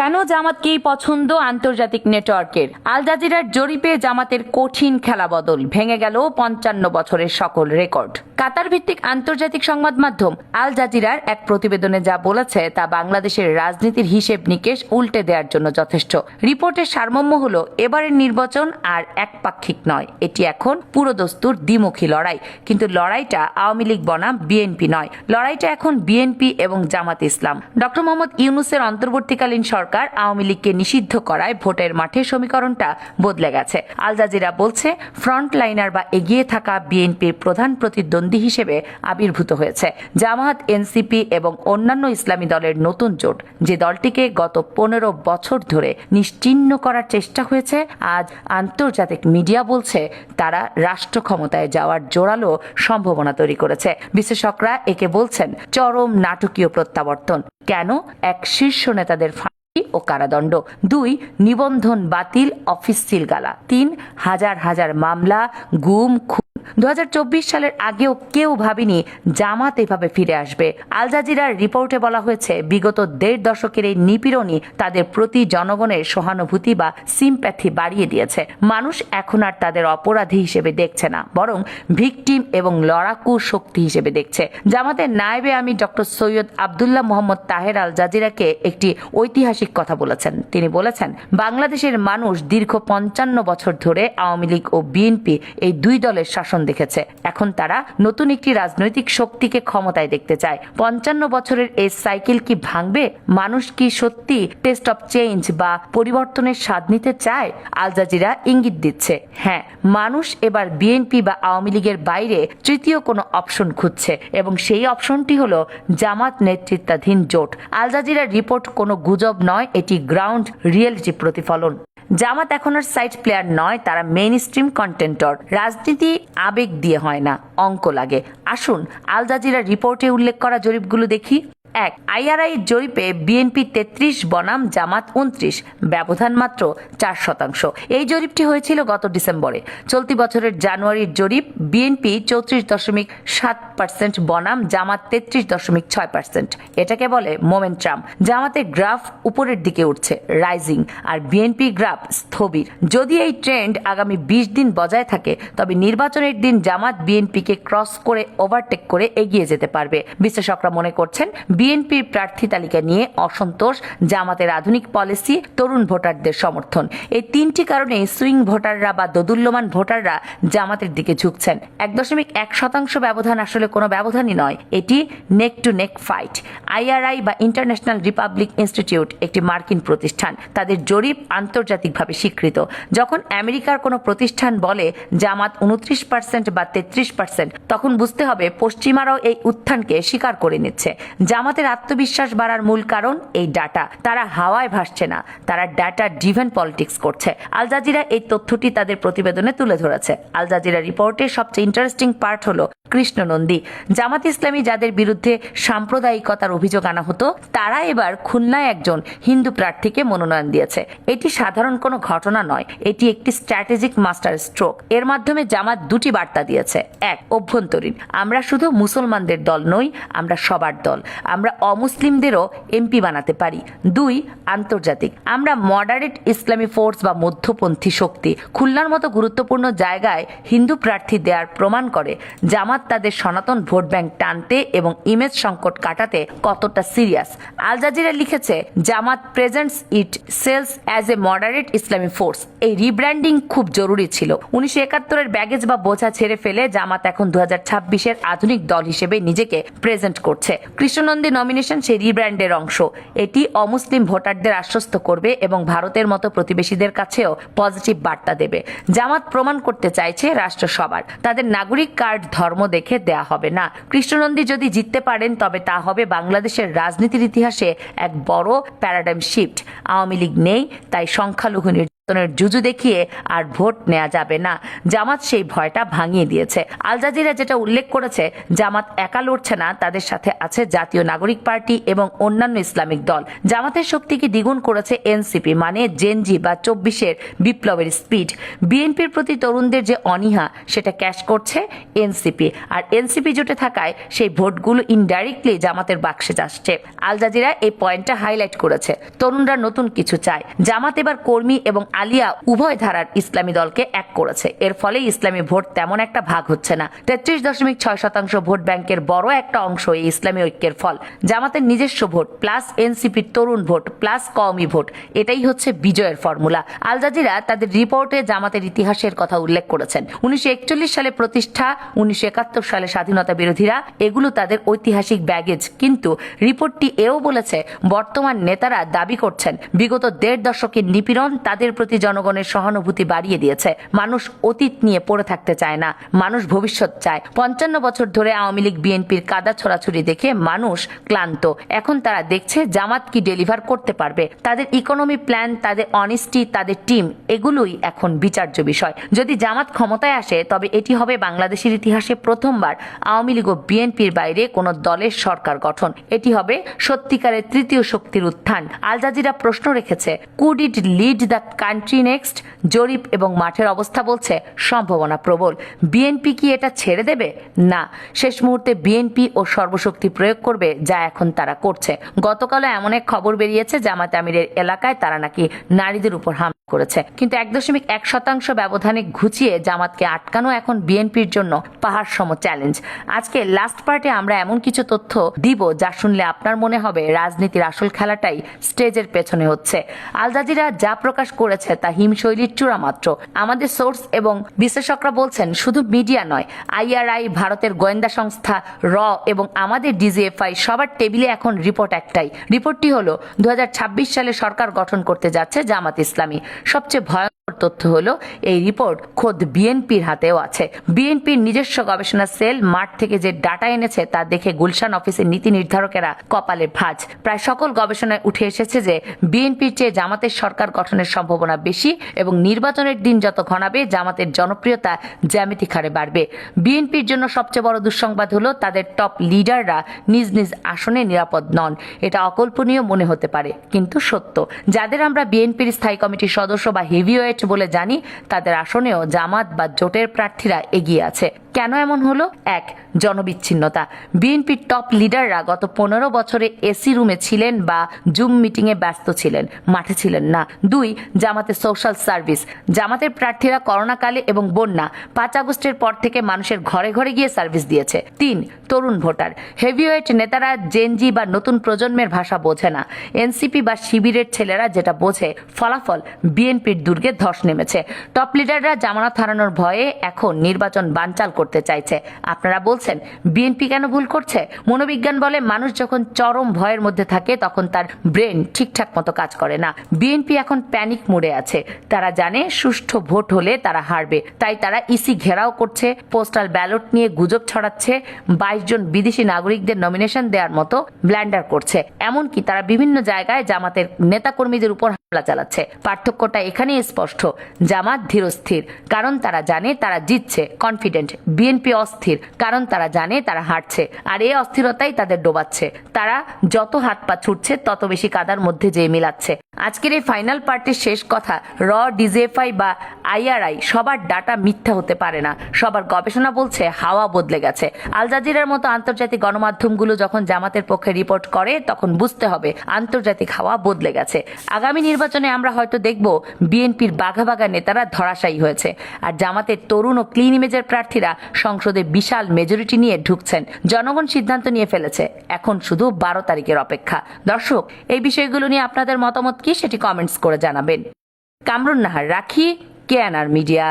কেন জামাতকেই পছন্দ আন্তর্জাতিক নেটওয়ার্কের? আল জাজিরার জরিপে জামাতের কঠিন খেলা বদল, ভেঙে গেল পঞ্চান্ন বছরের সকল রেকর্ড। কাতার ভিত্তিক আন্তর্জাতিক সংবাদ মাধ্যম আল জাজিরার এক প্রতিবেদনে যা বলেছে তা বাংলাদেশের রাজনীতির হিসেব নিকেশ উল্টে দেওয়ার জন্য যথেষ্ট। রিপোর্টের সারমর্ম হল, এবারের নির্বাচন আর একপাক্ষিক নয়। এটি এখন পুরোদস্তুর দ্বিমুখী লড়াই। কিন্তু লড়াইটা আওয়ামী লীগ বনাম বিএনপি নয়। লড়াইটা এখন বিএনপি এবং জামাত ইসলাম। ডক্টর মোহাম্মদ ইউনুসের অন্তর্বর্তীকালীন সরকার আওয়ামী লীগকে নিষিদ্ধ করায় ভোটের মাঠে সমীকরণটা বদলে গেছে। আল জাজিরা বলছে ফ্রন্ট লাইনার বা এগিয়ে থাকা বিএনপির প্রধান প্রতিদ্বন্দ্বী হিসেবে আবির্ভূত হয়েছে। জামাত এনসিপি এবং অন্যান্য ইসলামী দলের নতুন জোট যে দলটিকে গত পনেরো বছর ধরে নিশ্চিহ্ন করার চেষ্টা হয়েছে, আজ আন্তর্জাতিক মিডিয়া বলছে তারা রাষ্ট্র ক্ষমতায় যাওয়ার জোরালো সম্ভাবনা তৈরি করেছে। বিশেষজ্ঞরা একে বলছেন চরম নাটকীয় প্রত্যাবর্তন। কেন? এক শীর্ষ নেতাদের ও কারাদণ্ড। দুই, নিবন্ধন বাতিল, অফিস সিলগালা। তিন, হাজার হাজার মামলা, গুম দু হাজার চব্বিশ সালের আগেও কেউ ভাবেনি জামাত এভাবে ফিরে আসবে। আল জাজিরার রিপোর্টে বলা হয়েছে, বিগত দেড় দশকের এই নিপীড়নই তাদের প্রতি জনগণের সহানুভূতি বা সিম্প্যাথি বাড়িয়ে দিয়েছে। মানুষ এখন আর তাদের অপরাধী হিসেবে দেখছে না, বরং ভিকটিম এবং লড়াকু শক্তি হিসেবে দেখছে। জামাতের নায়েবে আমি ডক্টর সৈয়দ আবদুল্লাহ মোহাম্মদ তাহের আল জাজিরাকে একটি ঐতিহাসিক কথা বলেছেন। তিনি বলেছেন, বাংলাদেশের মানুষ দীর্ঘ পঞ্চান্ন বছর ধরে আওয়ামী লীগ ও বিএনপি এই দুই দলের শাসন দেখেছে। এখন তারা নতুন একটি রাজনৈতিক শক্তিকে ক্ষমতায় দেখতে চায়। পঞ্চান্ন বছরের এই সাইকেল কি ভাঙবে? মানুষ কি সত্যি টেস্ট অফ চেঞ্জ বা পরিবর্তনের স্বাদ নিতে চায়? আল জাজিরা ইঙ্গিত দিচ্ছে। হ্যাঁ মানুষ এবার বিএনপি বা আওয়ামী লীগের বাইরে তৃতীয় কোনো অপশন খুঁজছে এবং সেই অপশনটি হলো জামাত নেতৃত্বাধীন জোট। আল জাজিরার রিপোর্ট কোনো গুজব নয়, এটি গ্রাউন্ড রিয়েলিটি প্রতিফলন। জামাত এখন আর সাইট প্লেয়ার নয়, তারা মেইন স্ট্রিম কন্টেন্টর রাজনীতি আবেগ দিয়ে হয় না, অঙ্ক লাগে। আসুন আল জাজিরা রিপোর্টে উল্লেখ করা জরিপগুলো দেখি। এক আইআরআই জরিপে বিএনপি তেত্রিশ, বনাম জামাত উনত্রিশ, ব্যবধান মাত্র চার শতাংশ। এই জরিপটি হয়েছিল গত ডিসেম্বরে। চলতি বছরের জানুয়ারির জরিপ বিএনপি চৌত্রিশ দশমিক সাত পার্সেন্ট, বনাম জামাত তেত্রিশ দশমিক ছয় পার্সেন্ট। এটাকে বলে মোমেন্ট্রাম জামাতের গ্রাফ উপরের দিকে উঠছে, রাইজিং, আর বিএনপি গ্রাফ স্থবির। যদি এই ট্রেন্ড আগামী বিশ দিন বজায় থাকে, তবে নির্বাচনের দিন জামাত বিএনপিকে ক্রস করে ওভারটেক করে এগিয়ে যেতে পারবে। বিশ্লেষকরা মনে করছেন বিএনপির প্রার্থী তালিকা নিয়ে অসন্তোষ, জামাতের আধুনিক পলিসি, তরুণ ভোটারদের সমর্থন। এই তিনটি কারণে সুইং ভোটাররা বা দোদুল্যমান ভোটাররা জামাতের দিকে ঝুঁকছেন। এক দশমিক এক শতাংশ ব্যবধান আসলে কোনো ব্যবধানই নয়। এটি neck to neck fight IRI বা ইন্টারন্যাশনাল রিপাবলিক ইনস্টিটিউট একটি মার্কিন প্রতিষ্ঠান। তাদের জরিপ আন্তর্জাতিকভাবে স্বীকৃত। যখন আমেরিকার কোনো প্রতিষ্ঠান বলে জামাত উনত্রিশ পার্সেন্ট বা তেত্রিশ পার্সেন্ট, তখন বুঝতে হবে পশ্চিমারাও এই উত্থানকে স্বীকার করে নিচ্ছে। জামাতের আত্মবিশ্বাস বাড়ার মূল কারণ এই ডাটা তারা হাওয়ায় ভাসছে না, তারা ডাটা ডিভেন পলিটিক্স করছে। আল জাজিরা এই তথ্যটি তাদের প্রতিবেদনে তুলে ধরেছে। আল জাজিরা রিপোর্টের সবচেয়ে ইন্টারেস্টিং পার্ট হলো কৃষ্ণ নন্দী জামাত ইসলামী যাদের বিরুদ্ধে সাম্প্রদায়িকতার অভিযোগ আনা হতো, তারা এবার খুলনায় একজন হিন্দু প্রার্থীকে মনোনয়ন দিয়েছে। এটি সাধারণ কোনো ঘটনা নয়, এটি একটি স্ট্র্যাটেজিক মাস্টার স্ট্রোক এর মাধ্যমে জামাত দুটি বার্তা দিয়েছে। এক, অভ্যন্তরীণ। আমরা শুধু মুসলমানদের দল নই, আমরা সবার দল। আমরা অমুসলিমদেরও এমপি বানাতে পারি। দুই, আন্তর্জাতিক। আমরা মডারেট ইসলামী ফোর্স বা মধ্যপন্থী শক্তি। খুলনার মতো গুরুত্বপূর্ণ জায়গায় হিন্দু প্রার্থী দেওয়ার প্রমাণ করে জামাত তাদের সনাতন ভোট ব্যাংক টানতে এবং ইমেজ সংকট কাটাতে কতটা সিরিয়াস। আল জাজিরা লিখেছে, Jamaat presents itself as a moderate Islamic force. এই রিব্র্যান্ডিং খুব জরুরি ছিল। উনিশশো একাত্তরের ব্যাগেজ বা বোঝা ছেড়ে ফেলে জামাত এখন দু হাজার ছাব্বিশের আধুনিক দল হিসেবে নিজেকে প্রেজেন্ট করছে। কৃষ্ণনন্দী নমিনেশন সেই রিব্র্যান্ডের অংশ। এটি অমুসলিম ভোটারদের আশ্বস্ত করবে এবং ভারতের মতো প্রতিবেশীদের কাছেও পজিটিভ বার্তা দেবে। জামাত প্রমাণ করতে চাইছে রাষ্ট্র সবার। তাদের নাগরিক কার্ড ধর্ম দেখে দেয়া হবে না। কৃষ্ণনন্দী যদি জিততে পারেন, তবে তা হবে বাংলাদেশের রাজনীতির ইতিহাসে এক বড় প্যারাডাইম শিফট আওয়ামী লীগ নেই, তাই সংখ্যালঘু নির্বাচনের জুজু দেখিয়ে আর ভোট নেওয়া যাবে না। জামাত সেই ভয়টা ভাঙিয়ে দিয়েছে। আল জাজিরা যেটা উল্লেখ করেছে, জামাত একা লড়ছে না, তাদের সাথে আছে জাতীয় নাগরিক পার্টি এবং অন্যান্য ইসলামিক দল। জামাতের শক্তিকে দ্বিগুণ করেছে এনসিপি মানে জেনজি বা চব্বিশের বিপ্লবের স্পিড। বিএনপির প্রতি তরুণদের যে অনীহা, সেটা ক্যাশ করছে এনসিপি। আর এনসিপি জোটে থাকায় সেই ভোটগুলো ইনডাইরেক্টলি জামাতের বাক্সে আসছে আল জাজিরা এই পয়েন্টটা হাইলাইট করেছে। তরুণরা নতুন কিছু চায়। জামাত এবার কর্মী এবং আলিয়া উভয় ধারার ইসলামী দলকে এক করেছে। এর ফলে ইসলামী ভোট তেমন একটা ভাগ হচ্ছে না। তেত্রিশ দশমিক ছয় শতাংশ ভোট ব্যাংকের বড় একটা অংশ এই ইসলামী ঐক্যের ফল। জামাতের নিজস্ব ভোট প্লাস এনসিপির তরুণ ভোট প্লাস কওমি ভোট। এটাই হচ্ছে বিজয়ের ফর্মুলা। আল জাজিরা তাদের রিপোর্টে জামাতের ইতিহাসের কথা উল্লেখ করেছেন। উনিশশো একচল্লিশ সালে প্রতিষ্ঠা, উনিশশো একাত্তর সালে স্বাধীনতা বিরোধীরা এগুলো তাদের ঐতিহাসিক ব্যাগেজ। কিন্তু রিপোর্টটি এও বলেছে, বর্তমান নেতারা দাবি করছেন, বিগত দেড় দশকের নিপীড়ন তাদের প্রতি জনগণের সহানুভূতি বাড়িয়ে দিয়েছে। মানুষ অতীত নিয়ে পড়ে থাকতে চায় না। মানুষ ভবিষ্যৎ চায়। পঞ্চান্ন বছর ধরে আওয়ামী লীগ, বিএনপির কাদা ছড়াছড়ি দেখে মানুষ ক্লান্ত। এখন তারা দেখছে জামাত কি ডেলিভার করতে পারবে। তাদের ইকোনমি প্ল্যান, তাদের অনেস্টি তাদের টিম এগুলোই এখন বিচার্য বিষয়। যদি জামাত ক্ষমতায় আসে, তবে এটি হবে বাংলাদেশের ইতিহাসে প্রথমবার আওয়ামী লীগ ও বিএনপির বাইরে কোনো দলের সরকার গঠন। এটি হবে সত্যিকারের তৃতীয় শক্তির উত্থান। আল জাজিরা প্রশ্ন রেখেছে could it lead the country next জরিপ এবং মাঠের অবস্থা বলছে সম্ভাবনা প্রবল। বিএনপি কি এটা ছেড়ে দেবে? না। শেষ মুহূর্তে বিএনপি ও সর্বশক্তি প্রয়োগ করবে যা এখন তারা করছে। গতকালও এমন এক খবর বেরিয়েছে জামাত আমিরের এলাকায় তারা নাকি নারীদের উপর হামলা করেছে। কিন্তু এক দশমিক এক শতাংশ ব্যবধানে ঘুচিয়ে জামাতকে আটকানো এখন বিএনপির জন্য পাহাড় সম চ্যালেঞ্জ আজকে লাস্ট পার্টে আমরা এমন কিছু তথ্য দিব যা শুনলে আপনার মনে হবে রাজনীতির আসল খেলাটাই স্টেজের পেছনে হচ্ছে। আল জাজিরা যা প্রকাশ করেছে তা হিমশৈলীর চূড়া মাত্র। আমাদের সোর্স এবং বিশ্লেষকরা বলছেন, শুধু মিডিয়া নয়, আইআরআই, ভারতের গোয়েন্দা সংস্থা, র এবং আমাদের ডিজিএফআই সবার টেবিলে এখন রিপোর্ট একটাই। রিপোর্টটি হলো দু সালে সরকার গঠন করতে যাচ্ছে জামাত ইসলামী। সবচেয়ে ভয়ঙ্কর তথ্য হলো, এই রিপোর্ট খোদ বিএনপির হাতেও আছে। বিএনপির নিজস্ব গবেষণা সেল মাঠ থেকে যে ডাটা এনেছে তা দেখে গুলশান অফিসের নীতি নির্ধারকেরা কপালে ভাঁজ। প্রায় সকল গবেষণায় উঠে এসেছে যে বিএনপির চেয়ে জামাতের সরকার গঠনের সম্ভাবনা বেশি এবং নির্বাচনের দিন যত ঘনাবে, জামাতের জনপ্রিয়তা জ্যামিতিক হারে বাড়বে। বিএনপির জন্য সবচেয়ে বড় দুঃসংবাদ হলো, তাদের টপ লিডাররা নিজ নিজ আসনে নিরাপদ নন। এটা অকল্পনীয় মনে হতে পারে, কিন্তু সত্য। যাদের আমরা বিএনপির স্থায়ী কমিটির সদস্য বা হেভিওয়েট বলে জানি তাদের আসনেও জামাত বা জোটের প্রার্থীরা এগিয়ে আছে। কেন এমন হলো? এক, জনবিচ্ছিন্নতা। বিএনপির টপ লিডাররা গত পনেরো বছরে এসি রুমে ছিলেন বা জুম মিটিংয়ে ব্যস্ত ছিলেন, মাঠে ছিলেন না। দুই, জামাতের সোশ্যাল সার্ভিস। জামাতের প্রার্থীরা করোনাকালে এবং বন্যা, পাঁচ আগস্টের পর থেকে মানুষের ঘরে ঘরে গিয়ে সার্ভিস দিয়েছে। তিন, তরুণ ভোটার। হেভিওয়েট নেতারা জেনজি বা নতুন প্রজন্মের ভাষা বোঝে না। এনসিপি বা শিবিরের ছেলেরা যেটা বোঝে, ফলাফল বিএনপির দুর্গে ধস নেমেছে। টপ লিডাররা জামানত হারানোর ভয়ে এখন নির্বাচন বানচাল করতে চাইছে। আপনারা বলছেন, বিএনপি কেন ভুল করছে? মনোবিজ্ঞান বলে মানুষ যখন চরম ভয়ের মধ্যে থাকে, তখন তার ব্রেন ঠিকঠাক মতো কাজ করে না। বিএনপি এখন প্যানিক মোড়ে আছে। তারা জানে সুষ্ঠু ভোট হলে তারা হারবে। তাই তারা ইসি ঘেরাও করছে, পোস্টাল ব্যালট নিয়ে গুজব ছড়াচ্ছে, বাইশ জন বিদেশি নাগরিকদের নমিনেশন দেওয়ার মতো ব্ল্যান্ডার করছে। এমনকি তারা বিভিন্ন জায়গায় জামাতের নেতাকর্মীদের উপর হামলা চালাচ্ছে। পার্থক্যটা এখানেই স্পষ্ট। জামাত ধীরস্থির। কারণ তারা জানে তারা জিতছে। কনফিডেন্ট। বিএনপি অস্থির। কারণ তারা জানে তারা হারছে। আর এই অস্থিরতাই তাদের ডোবাচ্ছে। তারা যত হাত পা ছুটছে, তত বেশি কাদার মধ্যে যেয়ে মিলাচ্ছে। আজকের এই ফাইনাল পার্টির শেষ কথা র ডিজেফআই বা আইআরআই, সবার ডাটা মিথ্যা হতে পারে না। সবার গবেষণা বলছে হাওয়া বদলে গেছে। আল জাজিরার মতো আন্তর্জাতিক গণমাধ্যমগুলো যখন জামাতের পক্ষে রিপোর্ট করে, তখন বুঝতে হবে আন্তর্জাতিক হাওয়া বদলে গেছে। আগামী নির্বাচনে আমরা হয়তো দেখব বিএনপির বাঘা বাঘা নেতারা ধরাশায়ী হয়েছে। আর জামাতের তরুণ ও ক্লিন ইমেজের প্রার্থীরা সংসদে বিশাল মেজরিটি নিয়ে ঢুকছেন। জনগণ সিদ্ধান্ত নিয়ে ফেলেছে। এখন শুধু বারো তারিখের অপেক্ষা। দর্শক, এই বিষয়গুলো নিয়ে আপনাদের মতামত কি সেটি কমেন্টস করে জানাবেন। কামরুন নাহার, রাখি কেয়ানার মিডিয়া।